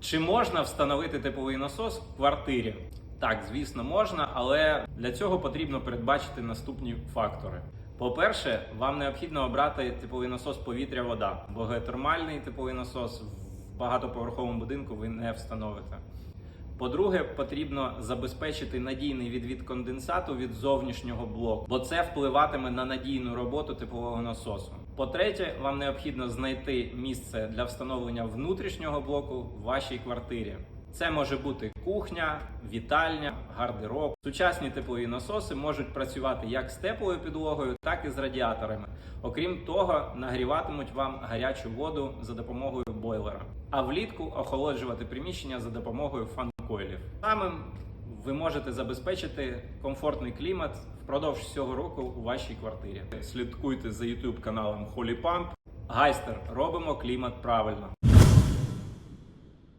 Чи можна встановити тепловий насос в квартирі? Так, звісно, можна, але для цього потрібно передбачити наступні фактори. По-перше, вам необхідно обрати тепловий насос повітря-вода, бо геотермальний тепловий насос в багатоповерховому будинку ви не встановите. По-друге, потрібно забезпечити надійний відвід конденсату від зовнішнього блоку, бо це впливатиме на надійну роботу теплового насосу. По-третє, вам необхідно знайти місце для встановлення внутрішнього блоку в вашій квартирі. Це може бути кухня, вітальня, гардероб. Сучасні теплові насоси можуть працювати як з теплою підлогою, так і з радіаторами. Окрім того, нагріватимуть вам гарячу воду за допомогою бойлера, а влітку охолоджувати приміщення за допомогою фан-койлів. Самим ви можете забезпечити комфортний клімат впродовж всього року у вашій квартирі. Слідкуйте за YouTube каналом Holy Pump. Гайстер, робимо клімат правильно.